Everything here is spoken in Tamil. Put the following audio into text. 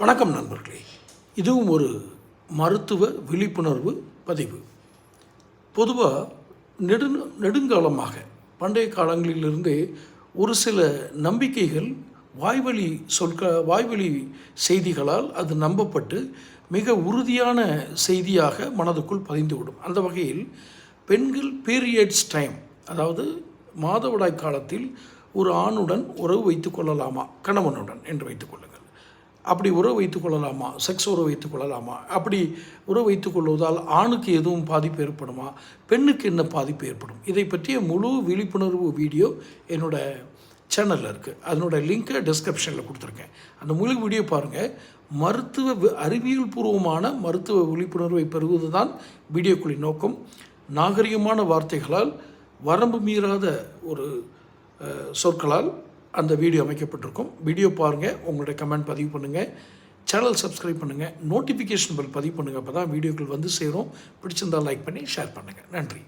வணக்கம் நண்பர்களே. இதுவும் ஒரு மருத்துவ விழிப்புணர்வு பதிவு. பொதுவாக நெடு நெடுங்காலமாக பண்டைய காலங்களிலிருந்தே ஒரு சில நம்பிக்கைகள் வாய்வழி சொற்க வாய்வழி செய்திகளால் அது நம்பப்பட்டு மிக உறுதியான செய்தியாக மனதுக்குள் பதிந்துவிடும். அந்த வகையில் பெண்கள் பீரியட்ஸ் டைம் அதாவது மாதவிடாய் காலத்தில் ஒரு ஆணுடன் உறவு வைத்துக்கொள்ளலாமா கணவனுடன் என்று வைத்துக்கொள்ளுங்கள் அப்படி உறவு வைத்து கொள்ளலாமா? செக்ஸ் உறவு வைத்து கொள்ளலாமா? அப்படி உறவு வைத்து கொள்வதால் ஆணுக்கு எதுவும் பாதிப்பு ஏற்படுமா? பெண்ணுக்கு என்ன பாதிப்பு ஏற்படும்? இதை பற்றிய முழு விழிப்புணர்வு வீடியோ என்னோட சேனலில் இருக்குது அதனோட லிங்க்கை டிஸ்கிரிப்ஷனில் கொடுத்துருக்கேன். அந்த முழு வீடியோ பாருங்கள் மருத்துவ அறிவியல் பூர்வமான மருத்துவ விழிப்புணர்வை பெறுவது தான் வீடியோக்களின் நோக்கம். நாகரிகமான வார்த்தைகளால் வரம்பு மீறாத ஒரு சொற்களால் அந்த வீடியோ அமைக்கப்பட்டிருக்கும். வீடியோ பாருங்கள் உங்களுடைய கமெண்ட் பதிவு பண்ணுங்கள் சேனல் சப்ஸ்கிரைப் பண்ணுங்கள் நோட்டிஃபிகேஷன் பெல் பதிவு பண்ணுங்கள் அப்போ தான் வீடியோக்கள் வந்து சேரும். பிடிச்சிருந்தால் லைக் பண்ணி ஷேர் பண்ணுங்கள் நன்றி.